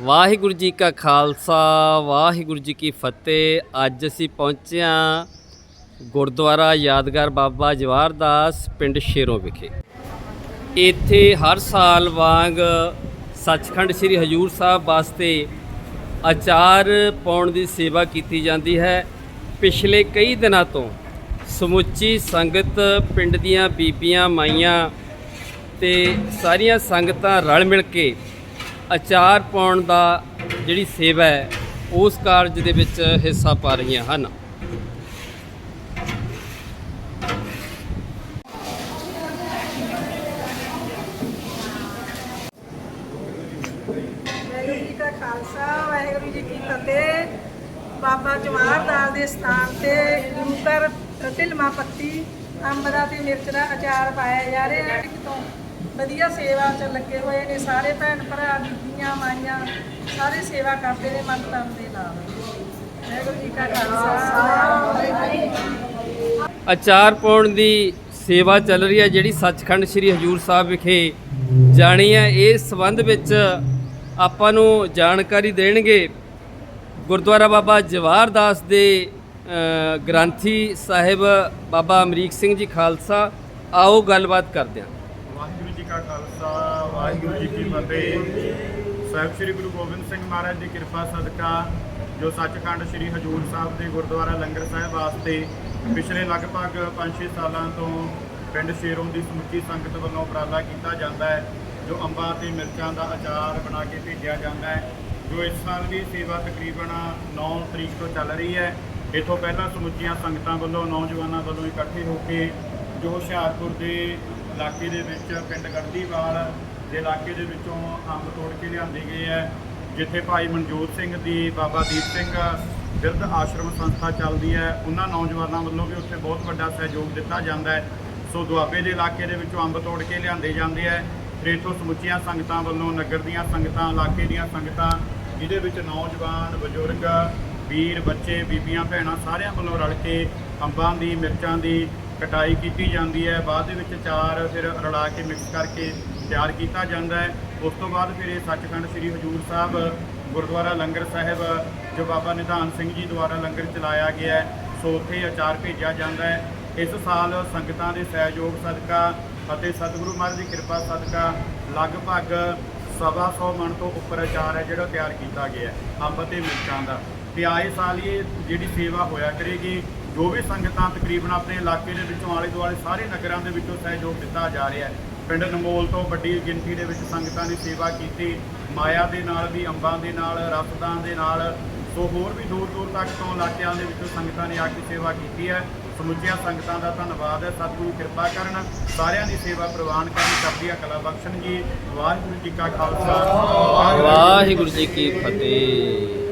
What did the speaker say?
ਵਾਹਿਗੁਰੂ ਜੀ ਕਾ ਖਾਲਸਾ, ਵਾਹਿਗੁਰੂ ਜੀ ਕੀ ਫਤਿਹ। ਅੱਜ ਅਸੀਂ ਪਹੁੰਚੇ ਹਾਂ ਗੁਰਦੁਆਰਾ ਯਾਦਗਾਰ ਬਾਬਾ ਜਵਾਹਰ ਦਾਸ ਪਿੰਡ ਸ਼ੇਰੋਂ ਵਿਖੇ। ਇੱਥੇ ਹਰ ਸਾਲ ਵਾਂਗ ਸੱਚਖੰਡ ਸ੍ਰੀ ਹਜੂਰ ਸਾਹਿਬ ਵਾਸਤੇ ਅਚਾਰ ਪਾਉਣ ਦੀ ਸੇਵਾ ਕੀਤੀ ਜਾਂਦੀ ਹੈ। ਪਿਛਲੇ ਕਈ ਦਿਨਾਂ ਤੋਂ ਸਮੁੱਚੀ ਸੰਗਤ ਪਿੰਡ ਦੀਆਂ ਬੀਬੀਆਂ, ਮਾਈਆਂ ਤੇ ਸਾਰੀਆਂ ਸੰਗਤਾਂ ਰਲ ਮਿਲ ਕੇ ਅਚਾਰ ਪਾਉਣ ਦਾ ਜਿਹੜੀ ਸੇਵਾ ਹੈ, ਉਸ ਕਾਰਜ ਦੇ ਵਿੱਚ ਹਿੱਸਾ ਪਾ ਰਹੀਆਂ ਹਨ। ਖਾਲਸਾ, ਵਾਹਿਗੁਰੂ ਜੀ ਕੀ ਫਤਿਹ। ਬਾਬਾ ਜਵਾਹਰ ਦਾਸ ਦੇ ਸਥਾਨ ਤੇ ਗੁਰੂ ਘਰ ਢਿਲਮਾ ਪੱਤੀ ਅੰਬ ਦਾ ਤੇ ਮਿਰਚ ਦਾ ਅਚਾਰ ਪਾਇਆ ਜਾ ਰਿਹਾ ਹੈ। ਤੋਂ ਵਧੀਆ ਸੇਵਾ ਚ ਲੱਗੇ ਹੋਏ ਨੇ, ਸਾਰੇ ਭੈਣ ਭਰਾ, ਬੀਬੀਆਂ, ਮਾਈਆਂ, ਸਾਰੇ ਸੇਵਾ ਕਰਦੇ ਨੇ ਮਨ ਤਨ ਦੇ ਨਾਲ। ਵਾਹਿਗੁਰੂ ਜੀ ਕਾ ਖਾਲਸਾ। ਅਚਾਰ ਪਾਉਣ ਦੀ ਸੇਵਾ ਚੱਲ ਰਹੀ ਹੈ, ਜਿਹੜੀ ਸੱਚਖੰਡ ਸ੍ਰੀ ਹਜੂਰ ਸਾਹਿਬ ਵਿਖੇ ਜਾਣੀ ਹੈ। ਇਸ ਸੰਬੰਧ ਵਿੱਚ ਆਪਾਂ ਨੂੰ ਜਾਣਕਾਰੀ ਦੇਣਗੇ ਗੁਰਦੁਆਰਾ ਬਾਬਾ ਜਵਾਹਰ ਦਾਸ ਦੇ ਗ੍ਰੰਥੀ ਸਾਹਿਬ ਬਾਬਾ ਅਮਰੀਕ ਸਿੰਘ ਜੀ ਖਾਲਸਾ। ਆਓ ਗੱਲਬਾਤ ਕਰਦੇ ਹਾਂ। ਜੀ ਕਾ ਖਾਲਸਾ, ਵਾਹਿਗੁਰੂ ਜੀ ਕੀ ਫਤਿਹ। ਸਾਹਿਬ ਸ੍ਰੀ ਗੁਰੂ ਗੋਬਿੰਦ ਸਿੰਘ ਮਹਾਰਾਜ ਦੀ ਕਿਰਪਾ, ਸਦਕਾ, ਜੋ ਸੱਚਖੰਡ ਸ੍ਰੀ ਹਜੂਰ ਸਾਹਿਬ ਦੇ ਗੁਰਦੁਆਰਾ ਲੰਗਰ ਸਾਹਿਬ ਵਾਸਤੇ ਪਿਛਲੇ ਲਗਭਗ 5-6 ਸਾਲਾਂ ਤੋਂ ਪਿੰਡ ਸ਼ੇਰੋਂ ਦੀ ਸਮੁੱਚੀ ਸੰਗਤ ਵੱਲੋਂ ਉਪਰਾਲਾ ਕੀਤਾ ਜਾਂਦਾ ਹੈ, ਜੋ ਅੰਬਾਂ ਤੇ ਮਿਰਚਾਂ ਦਾ ਅਚਾਰ ਬਣਾ ਕੇ ਭੇਜਿਆ ਜਾਂਦਾ ਹੈ, ਜੋ ਇਸ ਸਾਲ ਵੀ ਸੇਵਾ ਤਕਰੀਬਨ 9 ਤਰੀਕ ਤੋਂ ਚੱਲ ਰਹੀ ਹੈ। ਇਥੋਂ ਪਹਿਲਾਂ ਸਮੁੱਚੀਆਂ ਸੰਗਤਾਂ ਵੱਲੋਂ, ਨੌਜਵਾਨਾਂ ਵੱਲੋਂ ਇਕੱਠੇ ਹੋ ਕੇ ਜੋ ਹੁਸ਼ਿਆਰਪੁਰ ਦੇ ਇਲਾਕੇ ਦੇ ਵਿੱਚ ਪਿੰਡ ਗੜਦੀਵਾਲ ਦੇ ਇਲਾਕੇ ਦੇ ਵਿੱਚੋਂ ਅੰਬ ਤੋੜ ਕੇ ਲਿਆਂਦੇ ਗਏ ਹੈ, ਜਿੱਥੇ ਭਾਈ ਮਨਜੋਤ ਸਿੰਘ ਦੀ ਬਾਬਾ ਦੀਪ ਸਿੰਘ ਬਿਰਧ ਆਸ਼ਰਮ ਸੰਸਥਾ ਚੱਲਦੀ ਹੈ। ਉਹਨਾਂ ਨੌਜਵਾਨਾਂ ਵੱਲੋਂ ਵੀ ਉੱਥੇ ਬਹੁਤ ਵੱਡਾ ਸਹਿਯੋਗ ਦਿੱਤਾ ਜਾਂਦਾ ਹੈ। ਸੋ ਦੁਆਬੇ ਦੇ ਇਲਾਕੇ ਦੇ ਵਿੱਚੋਂ ਅੰਬ ਤੋੜ ਕੇ ਲਿਆਂਦੇ ਜਾਂਦੇ ਹੈ। ਫਿਰ ਇੱਥੋਂ ਸਮੁੱਚੀਆਂ ਸੰਗਤਾਂ ਵੱਲੋਂ ਨਗਰ ਦੀਆਂ ਸੰਗਤਾਂ, ਇਲਾਕੇ ਦੀਆਂ ਸੰਗਤਾਂ, ਜਿਹਦੇ ਵਿੱਚ ਨੌਜਵਾਨ, ਬਜ਼ੁਰਗ, ਵੀਰ, ਬੱਚੇ, ਬੀਬੀਆਂ, ਭੈਣਾਂ ਸਾਰਿਆਂ ਵੱਲੋਂ ਰਲ ਕੇ ਅੰਬਾਂ ਦੀ, ਮਿਰਚਾਂ ਦੀ ਕਟਾਈ ਕੀਤੀ ਜਾਂਦੀ ਹੈ, ਬਾਅਦ ਦੇ ਵਿੱਚ ਚਾਰ ਫਿਰ ਰਲਾ ਕੇ ਮਿਕਸ ਕਰਕੇ ਤਿਆਰ ਕੀਤਾ ਜਾਂਦਾ ਹੈ। ਉਸ ਤੋਂ ਬਾਅਦ ਫਿਰ ਇਹ ਸੱਚਖੰਡ ਸ੍ਰੀ ਹਜੂਰ ਸਾਹਿਬ, ਗੁਰਦੁਆਰਾ ਲੰਗਰ ਸਾਹਿਬ, ਜੋ ਬਾਬਾ ਨਿਧਾਨ ਸਿੰਘ ਜੀ ਦੁਆਰਾ ਲੰਗਰ ਚਲਾਇਆ ਗਿਆ ਹੈ, ਸੋ ਉੱਥੇ ਅਚਾਰ ਭੇਜਿਆ ਜਾਂਦਾ ਹੈ। ਇਸ ਸਾਲ ਸੰਗਤਾਂ ਦੇ ਸਹਿਯੋਗ ਸਦਕਾ ਅਤੇ ਸਤਿਗੁਰੂ ਮਹਾਰਾਜ ਦੀ ਕਿਰਪਾ ਸਦਕਾ ਲਗਭਗ ਸਵਾ ਸੌ ਮਣ ਤੋਂ ਉੱਪਰ ਅਚਾਰ ਹੈ, ਜਿਹੜਾ ਤਿਆਰ ਕੀਤਾ ਗਿਆ ਹੈ, ਅੰਬ ਤੇ ਮਿਰਚਾਂ ਦਾ। ਤੇ ਆਏ ਸਾਲ ਹੀ ਇਹ ਜਿਹੜੀ ਸੇਵਾ ਹੋਇਆ ਕਰੇਗੀ ਜੋ ਵੀ ਸੰਗਤਾਂ ਤਕਰੀਬਨ ਆਪਣੇ ਇਲਾਕੇ ਦੇ ਵਿੱਚੋਂ ਆਲੇ ਦੁਆਲੇ ਸਾਰੇ ਨਗਰਾਂ ਦੇ ਵਿੱਚੋਂ ਸਹਿਯੋਗ ਦਿੱਤਾ ਜਾ ਰਿਹਾ ਹੈ। ਪਿੰਡ ਨਮੋਲ ਤੋਂ ਵੱਡੀ ਗਿਣਤੀ ਦੇ ਵਿੱਚ ਸੰਗਤਾਂ ਨੇ ਸੇਵਾ ਕੀਤੀ। ਮਾਇਆ ਦੇ ਨਾਲ ਵੀ, ਅੰਬਾਂ ਦੇ ਨਾਲ ਰਸਦਾਂ ਦੇ ਨਾਲ, ਸੋ ਹੋਰ ਵੀ ਦੂਰ ਦੂਰ ਤੱਕ ਤੋਂ ਇਲਾਕਿਆਂ ਦੇ ਵਿੱਚੋਂ ਸੰਗਤਾਂ ਨੇ ਆ ਕੇ ਸੇਵਾ ਕੀਤੀ ਹੈ। ਸਮੁੱਚੀਆਂ ਸੰਗਤਾਂ ਦਾ ਧੰਨਵਾਦ ਹੈ। ਸਤਿਗੁਰੂ ਕਿਰਪਾ ਕਰਨ ਸਾਰਿਆਂ ਦੀ ਸੇਵਾ ਪ੍ਰਵਾਨ ਕਰਨ। ਕਰਦੀਆਂ ਕਲਾ ਬਖਸ਼ਣ ਜੀ। ਵਾਹਿਗੁਰੂ ਜੀ ਕਾ ਖਾਲਸਾ। ਵਾਹਿਗੁਰੂ ਜੀ ਕੀ ਫਤਿਹ।